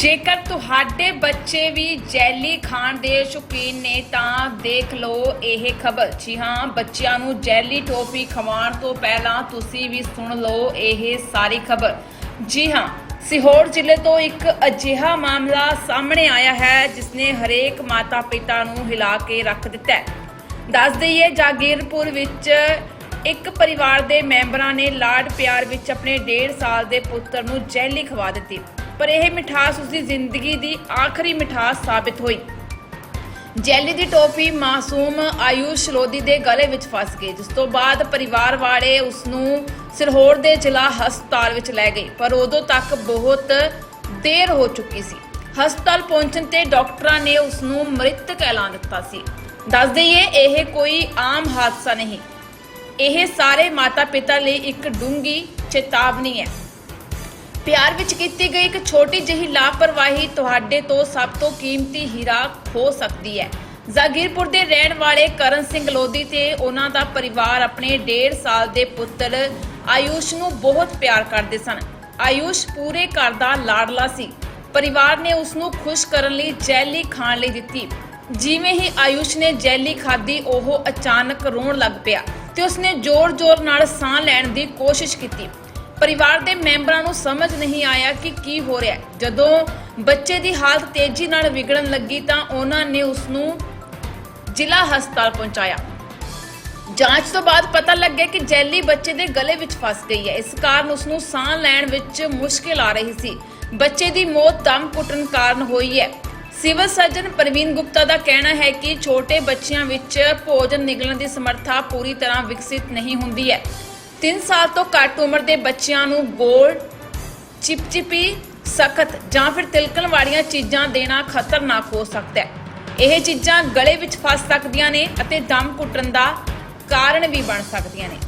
ਜੇਕਰ ਤੁਹਾਡੇ ਬੱਚੇ ਵੀ ਜੈਲੀ ਖਾਣ ਦੇ ਸ਼ੌਕੀਨ ਨੇ ਤਾਂ ਦੇਖ ਲਓ ਇਹ ਖਬਰ। ਜੀ ਹਾਂ, ਬੱਚਿਆਂ ਨੂੰ ਜੈਲੀ ਟੋਫੀ ਖਵਾਉਣ ਤੋਂ ਪਹਿਲਾਂ ਤੁਸੀਂ ਵੀ ਸੁਣ ਲਓ ਇਹ ਸਾਰੀ ਖਬਰ। ਜੀ ਹਾਂ, ਸਿਹੋਰ ਜ਼ਿਲ੍ਹੇ ਤੋਂ ਇੱਕ ਅਜਿਹਾ ਮਾਮਲਾ ਸਾਹਮਣੇ ਆਇਆ ਹੈ ਜਿਸ ਨੇ ਹਰੇਕ ਮਾਤਾ ਪਿਤਾ ਨੂੰ ਹਿਲਾ ਕੇ ਰੱਖ ਦਿੱਤਾ ਹੈ। ਦੱਸ ਦਈਏ, ਜਾਗੀਰਪੁਰ ਵਿੱਚ ਇੱਕ ਪਰਿਵਾਰ ਦੇ ਮੈਂਬਰਾਂ ਨੇ ਲਾਡ ਪਿਆਰ ਵਿੱਚ ਆਪਣੇ 1.5 ਸਾਲ ਦੇ ਪੁੱਤਰ ਨੂੰ ਜੈਲੀ ਖਵਾ ਦਿੱਤੀ। ਪਰ ਇਹ ਮਿਠਾਸ ਉਸਦੀ ਜ਼ਿੰਦਗੀ ਦੀ ਆਖਰੀ ਮਿਠਾਸ ਸਾਬਿਤ ਹੋਈ। ਜੈਲੀ ਦੀ ਟੋਪੀ ਮਾਸੂਮ ਆਯੂਸ਼ ਲੋਦੀ ਦੇ ਗਲੇ ਵਿੱਚ ਫਸ ਗਈ, ਜਿਸ ਤੋਂ ਬਾਅਦ ਪਰਿਵਾਰ ਵਾਲੇ ਉਸ ਨੂੰ ਸਿਰਹੌਰ ਦੇ ਜ਼ਿਲ੍ਹਾ ਹਸਪਤਾਲ ਵਿੱਚ ਲੈ ਗਏ, ਪਰ ਉਦੋਂ ਤੱਕ ਬਹੁਤ ਦੇਰ ਹੋ ਚੁੱਕੀ ਸੀ। ਹਸਪਤਾਲ ਪਹੁੰਚਣ ਤੇ ਡਾਕਟਰਾਂ ਨੇ ਉਸ ਨੂੰ ਮ੍ਰਿਤਕ ਐਲਾਨ ਦਿੱਤਾ ਸੀ। ਦੱਸ ਦਈਏ, ਇਹ ਕੋਈ ਆਮ ਹਾਦਸਾ ਨਹੀਂ। ਇਹ ਸਾਰੇ ਮਾਤਾ-ਪਿਤਾ ਲਈ ਇੱਕ ਡੂੰਗੀ ਚੇਤਾਵਨੀ ਹੈ। ਪਿਆਰ ਵਿੱਚ ਕੀਤੀ ਗਈ ਇੱਕ ਛੋਟੀ ਜਿਹੀ ਲਾਪਰਵਾਹੀ ਤੁਹਾਡੇ ਤੋਂ ਸਭ ਤੋਂ ਕੀਮਤੀ ਹੀਰਾ ਖੋ ਸਕਦੀ ਹੈ। ਜ਼ਾਗੀਰਪੁਰ ਦੇ ਰਹਿਣ ਵਾਲੇ ਕਰਨ ਸਿੰਘ ਲੋਧੀ ਤੇ ਉਹਨਾਂ ਦਾ ਪਰਿਵਾਰ ਆਪਣੇ 1.5 ਸਾਲ ਦੇ ਪੁੱਤਰ ਆਯੂਸ਼ ਨੂੰ ਬਹੁਤ ਪਿਆਰ ਕਰਦੇ ਸਨ। ਆਯੂਸ਼ ਪੂਰੇ ਘਰ ਦਾ ਲਾਡਲਾ ਸੀ। ਪਰਿਵਾਰ ਨੇ ਉਸ ਨੂੰ ਖੁਸ਼ ਕਰਨ ਲਈ ਜੈਲੀ ਖਾਣ ਲਈ ਦਿੱਤੀ। ਜਿਵੇਂ ਹੀ ਆਯੂਸ਼ ਨੇ ਜੈਲੀ ਖਾਧੀ, ਉਹ ਅਚਾਨਕ ਰੋਣ ਲੱਗ ਪਿਆ ਤੇ ਉਸਨੇ ਜ਼ੋਰ-ਜ਼ੋਰ ਨਾਲ ਸਾਹ ਲੈਣ ਦੀ ਕੋਸ਼ਿਸ਼ ਕੀਤੀ। ਪਰਿਵਾਰ ਦੇ ਮੈਂਬਰਾਂ ਨੂੰ ਸਮਝ ਨਹੀਂ ਆਇਆ ਕਿ ਕੀ ਹੋ ਰਿਹਾ ਹੈ। ਜਦੋਂ ਬੱਚੇ ਦੀ ਹਾਲਤ ਤੇਜ਼ੀ ਨਾਲ ਵਿਗੜਨ ਲੱਗੀ ਤਾਂ ਉਹਨਾਂ ਨੇ ਉਸ ਨੂੰ ਜ਼ਿਲ੍ਹਾ ਹਸਪਤਾਲ ਪਹੁੰਚਾਇਆ। ਜਾਂਚ ਤੋਂ ਬਾਅਦ ਪਤਾ ਲੱਗਿਆ ਕਿ ਜੈਲੀ ਬੱਚੇ ਦੇ ਗਲੇ ਵਿੱਚ ਫਸ ਗਈ ਹੈ। ਇਸ ਕਾਰਨ ਉਸ ਨੂੰ ਸਾਹ ਲੈਣ ਵਿੱਚ ਮੁਸ਼ਕਿਲ ਆ ਰਹੀ ਸੀ। ਬੱਚੇ ਦੀ ਮੌਤ ਦਮ ਘੁੱਟਣ ਕਾਰਨ ਹੋਈ ਹੈ। ਸਿਵਲ ਸਰਜਨ ਪ੍ਰਵੀਨ ਗੁਪਤਾ ਦਾ ਕਹਿਣਾ ਹੈ ਕਿ ਛੋਟੇ ਬੱਚਿਆਂ ਵਿੱਚ ਭੋਜਨ ਨਿਗਲਣ ਦੀ ਸਮਰੱਥਾ ਪੂਰੀ ਤਰ੍ਹਾਂ ਵਿਕਸਿਤ ਨਹੀਂ ਹੁੰਦੀ ਹੈ। 3 ਸਾਲ ਤੋਂ ਘੱਟ ਉਮਰ ਦੇ ਬੱਚਿਆਂ ਨੂੰ ਗੋਲ ਚਿਪਚਿਪੀ, ਸਖਤ ਜਾਂ ਫਿਰ ਤਿਲਕਣ ਵਾਲੀਆਂ ਚੀਜ਼ਾਂ ਦੇਣਾ ਖਤਰਨਾਕ ਹੋ ਸਕਦਾ ਹੈ। ਇਹ ਚੀਜ਼ਾਂ ਗਲੇ ਵਿੱਚ ਫਸ ਸਕਦੀਆਂ ਨੇ ਅਤੇ ਦਮ ਘੁੱਟਣ ਦਾ ਕਾਰਨ ਵੀ ਬਣ ਸਕਦੀਆਂ ਨੇ।